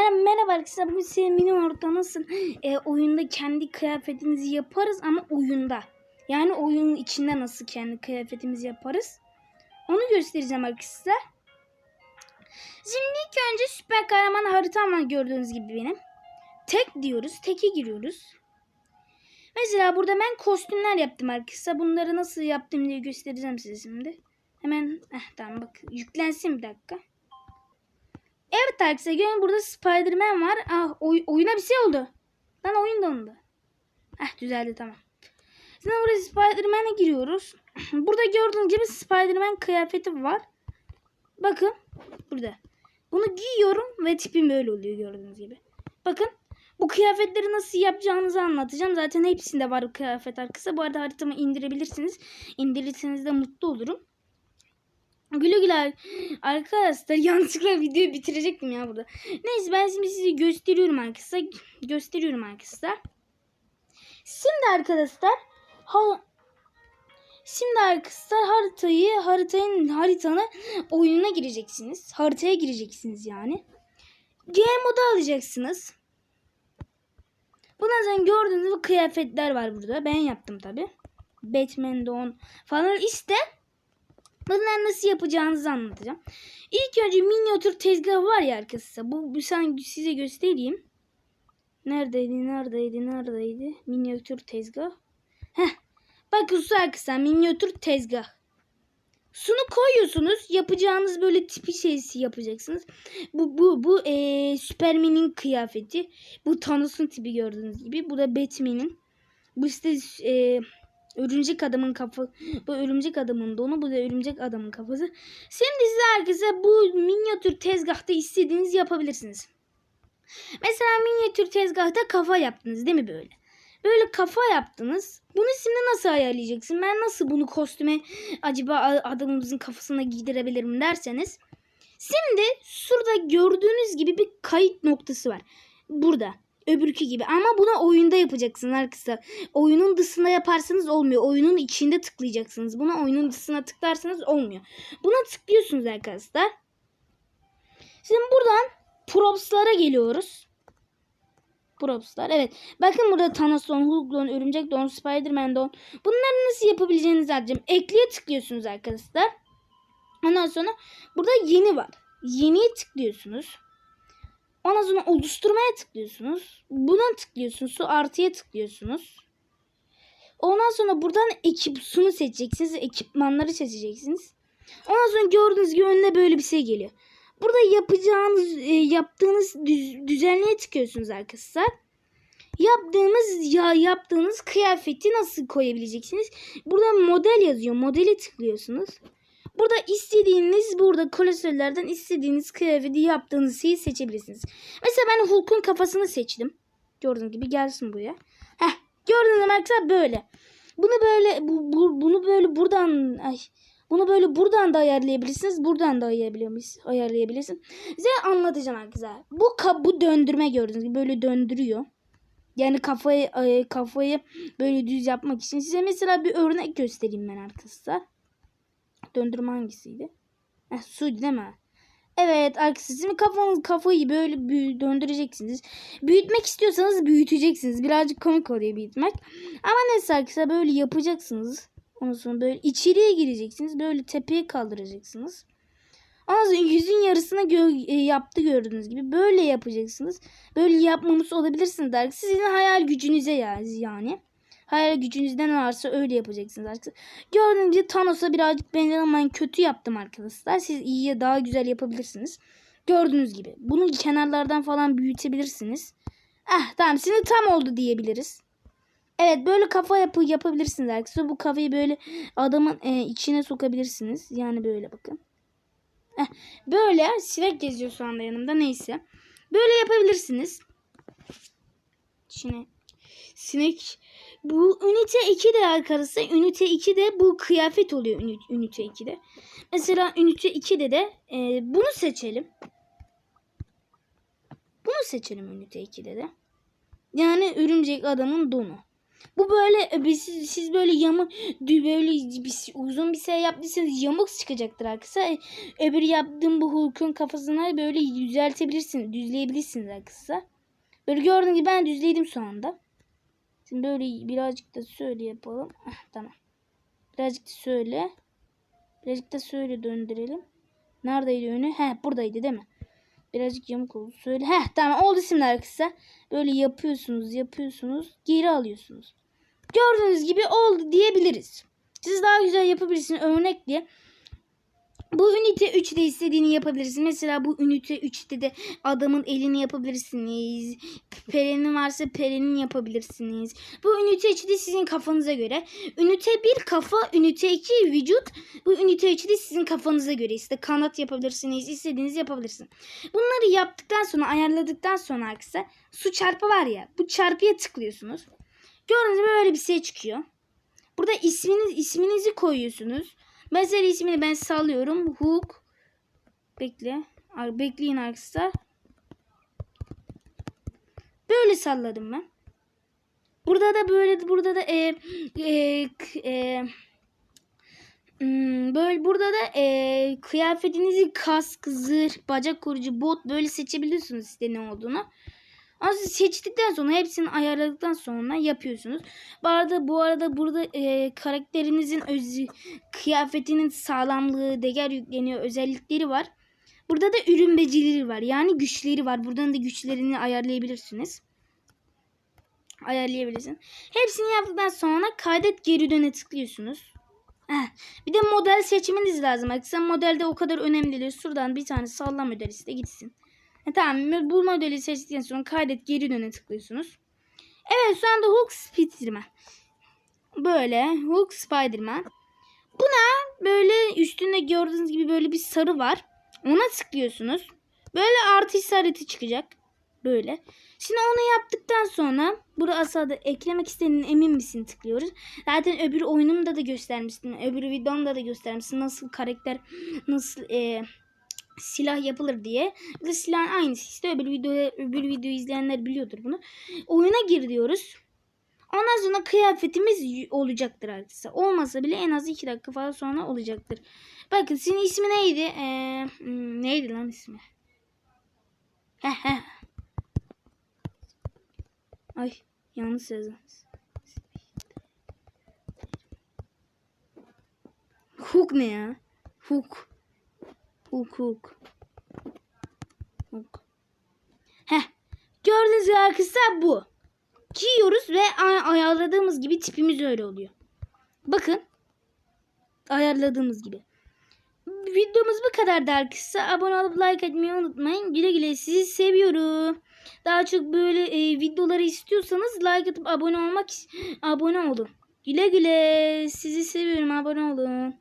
Merhaba, merhaba arkadaşlar. Bugün size mini orta nasıl e, oyunda kendi kıyafetimizi yaparız ama oyunda. Yani oyunun içinde nasıl kendi kıyafetimizi yaparız. Onu göstereceğim arkadaşlar. Şimdi ilk önce süper kahraman haritam var gördüğünüz gibi benim. Tek diyoruz. Teke giriyoruz. Mesela burada ben kostümler yaptım arkadaşlar. Bunları nasıl yaptım diye göstereceğim size şimdi. Hemen eh, tamam bak yüklensin bir dakika. Evet arkadaşlar görün burada Spider-Man var. Ah oy- oyuna bir şey oldu. Lan oyun dondu. Heh düzeldi tamam. Şimdi burada Spider-Man'e giriyoruz. Burada gördüğünüz gibi Spider-Man kıyafeti var. Bakın burada. Bunu giyiyorum ve tipim böyle oluyor gördüğünüz gibi. Bakın bu kıyafetleri nasıl yapacağınızı anlatacağım. Zaten hepsinde var bu kıyafet arkası. Bu arada haritamı indirebilirsiniz. İndirirseniz de mutlu olurum. Güle güle arkadaşlar yanlışlıkla videoyu bitirecektim ya burada. Neyse ben şimdi size gösteriyorum arkadaşlar. Gösteriyorum arkadaşlar. Şimdi arkadaşlar ha Şimdi arkadaşlar haritayı haritayın haritanı oyununa gireceksiniz. Haritaya gireceksiniz yani. Game modu alacaksınız. Bundan sonra gördüğünüz gibi kıyafetler var burada. Ben yaptım tabi. Batman Don falan işte. Bunları nasıl yapacağınızı anlatacağım. İlk önce minyatür tezgahı var ya arkadaşlar. Bu, bu sen size göstereyim. Neredeydi, neredeydi, neredeydi? Minyatür tezgah. Heh. Bakın su arkadaşlar minyatür tezgah. Sunu koyuyorsunuz. Yapacağınız böyle tipi şeysi yapacaksınız. Bu bu bu ee, Superman'in kıyafeti. Bu Thanos'un tipi gördüğünüz gibi. Bu da Batman'in. Bu işte ee, Örümcek adamın kafa bu örümcek adamın donu bu da örümcek adamın kafası. Şimdi size herkese bu minyatür tezgahta istediğiniz yapabilirsiniz. Mesela minyatür tezgahta kafa yaptınız değil mi böyle? Böyle kafa yaptınız. Bunu şimdi nasıl ayarlayacaksın? Ben nasıl bunu kostüme acaba adamımızın kafasına giydirebilirim derseniz. Şimdi şurada gördüğünüz gibi bir kayıt noktası var. Burada öbürkü gibi. Ama bunu oyunda yapacaksınız arkadaşlar. Oyunun dışında yaparsanız olmuyor. Oyunun içinde tıklayacaksınız. Buna oyunun dışına tıklarsanız olmuyor. Buna tıklıyorsunuz arkadaşlar. Şimdi buradan props'lara geliyoruz. Props'lar. Evet. Bakın burada Thanos Don, Hulk Don, Örümcek Don, Spider-Man Don. Bunları nasıl yapabileceğinizi anlatacağım. Ekleye tıklıyorsunuz arkadaşlar. Ondan sonra burada yeni var. Yeniye tıklıyorsunuz. Ondan sonra oluşturmaya tıklıyorsunuz. Buna tıklıyorsunuz. Su artıya tıklıyorsunuz. Ondan sonra buradan ekipsunu seçeceksiniz. Ekipmanları seçeceksiniz. Ondan sonra gördüğünüz gibi önüne böyle bir şey geliyor. Burada yapacağınız, e, yaptığınız düz, düzenliğe tıklıyorsunuz arkadaşlar. Yaptığınız ya yaptığınız kıyafeti nasıl koyabileceksiniz? Burada model yazıyor. Modele tıklıyorsunuz. Burada istediğiniz burada klasörlerden istediğiniz kıyafeti yaptığınız şeyi seçebilirsiniz. Mesela ben Hulk'un kafasını seçtim. Gördüğünüz gibi gelsin buraya. Heh, gördüğünüz gibi arkadaşlar böyle. Bunu böyle bu, bu, bunu böyle buradan ay bunu böyle buradan da ayarlayabilirsiniz. Buradan da ayarlayabilirsiniz. ayarlayabilirsiniz. Size anlatacağım arkadaşlar. Bu bu döndürme gördüğünüz gibi böyle döndürüyor. Yani kafayı kafayı böyle düz yapmak için size mesela bir örnek göstereyim ben arkadaşlar. Döndürme hangisiydi? Heh, suydu değil mi? Evet arkadaşlar şimdi kafanız kafayı böyle büyü, döndüreceksiniz. Büyütmek istiyorsanız büyüteceksiniz. Birazcık komik oluyor büyütmek. Ama neyse arkadaşlar böyle yapacaksınız. Ondan sonra böyle içeriye gireceksiniz. Böyle tepeye kaldıracaksınız. Ondan sonra yüzün yarısını gö e, yaptı gördüğünüz gibi. Böyle yapacaksınız. Böyle yapmamış olabilirsiniz der. Sizin hayal gücünüze yani. Hayal gücünüzden varsa öyle yapacaksınız arkadaşlar. Gördüğünüz gibi Thanos'a birazcık ama kötü yaptım arkadaşlar. Siz iyiye daha güzel yapabilirsiniz. Gördüğünüz gibi. Bunu kenarlardan falan büyütebilirsiniz. Ah tamam şimdi tam oldu diyebiliriz. Evet böyle kafa yapı yapabilirsiniz arkadaşlar. Bu kafayı böyle adamın e, içine sokabilirsiniz. Yani böyle bakın. Eh, böyle sinek geziyor şu anda yanımda neyse. Böyle yapabilirsiniz. Şimdi sinek bu ünite 2 de arkadaşlar ünite 2 de bu kıyafet oluyor ünite 2'de. Mesela ünite 2'de de e, bunu seçelim. Bunu seçelim ünite 2'de de. Yani örümcek adamın donu. Bu böyle e, biz- siz, siz böyle yamuk böyle bir- uzun bir şey yaptıysanız yamuk çıkacaktır arkadaşlar. E, Öbür yaptığım bu Hulk'un kafasına böyle düzeltebilirsiniz, düzleyebilirsiniz arkadaşlar. Böyle gördüğünüz gibi ben düzledim şu anda. Şimdi böyle birazcık da şöyle yapalım. Heh, tamam. Birazcık da şöyle. Birazcık da şöyle döndürelim. Neredeydi önü? He buradaydı değil mi? Birazcık yamuk oldu. Söyle. Heh tamam oldu şimdi arkadaşlar. Böyle yapıyorsunuz yapıyorsunuz. Geri alıyorsunuz. Gördüğünüz gibi oldu diyebiliriz. Siz daha güzel yapabilirsiniz. Örnek diye. Bu ünite 3'de istediğini yapabilirsiniz. Mesela bu ünite 3'te de adamın elini yapabilirsiniz. Perenin varsa perenin yapabilirsiniz. Bu ünite 3'de sizin kafanıza göre. Ünite 1 kafa, ünite 2 vücut. Bu ünite 3'de sizin kafanıza göre. İşte kanat yapabilirsiniz. istediğinizi yapabilirsiniz. Bunları yaptıktan sonra ayarladıktan sonra arkadaşlar su çarpı var ya. Bu çarpıya tıklıyorsunuz. Gördüğünüz gibi böyle bir şey çıkıyor. Burada isminiz isminizi koyuyorsunuz. Mesela ismini ben sallıyorum. Hook. Bekle. Bekleyin arkadaşlar. Böyle salladım ben. Burada da böyle burada da e, e, e, hmm, böyle burada da e, kıyafetinizi kask, zırh, bacak koruyucu, bot böyle seçebiliyorsunuz işte ne olduğunu. Ama siz seçtikten sonra hepsini ayarladıktan sonra yapıyorsunuz. Bu arada bu arada burada e, karakterinizin öz kıyafetinin sağlamlığı, değer yükleniyor özellikleri var. Burada da ürün becerileri var. Yani güçleri var. Buradan da güçlerini ayarlayabilirsiniz. Ayarlayabilirsin. Hepsini yaptıktan sonra kaydet geri döne tıklıyorsunuz. Heh. Bir de model seçmeniz lazım. Arkadaşlar modelde o kadar önemli değil. Şuradan bir tane salla model iste gitsin. E, tamam bu modeli seçtikten sonra kaydet geri döne tıklıyorsunuz. Evet şu anda Hulk Spiderman. Böyle Hulk Spiderman. Buna böyle üstünde gördüğünüz gibi böyle bir sarı var. Ona tıklıyorsunuz. Böyle artı işareti çıkacak. Böyle. Şimdi onu yaptıktan sonra burada aşağıda eklemek istediğin emin misin tıklıyoruz. Zaten öbür oyunumda da göstermiştim. Öbür videomda da göstermiştim. Nasıl karakter nasıl e, silah yapılır diye. De silahın aynısı işte öbür videoyu, öbür videoyu izleyenler biliyordur bunu. Oyuna gir diyoruz. Ondan sonra kıyafetimiz olacaktır arkadaşlar. Olmasa bile en az 2 dakika falan sonra olacaktır. Bakın senin ismi neydi? Ee, hmm, neydi lan ismi? Ay yanlış yazdım. Hook ne ya? Hook. Hook. Hook. Heh. Gördüğünüz gibi arkadaşlar bu. Giyiyoruz ve ay- ayarladığımız gibi tipimiz öyle oluyor. Bakın. Ayarladığımız gibi. Videomuz bu kadardı arkadaşlar. Abone olup like etmeyi unutmayın. Güle güle sizi seviyorum. Daha çok böyle e, videoları istiyorsanız like atıp abone olmak abone olun. Güle güle sizi seviyorum abone olun.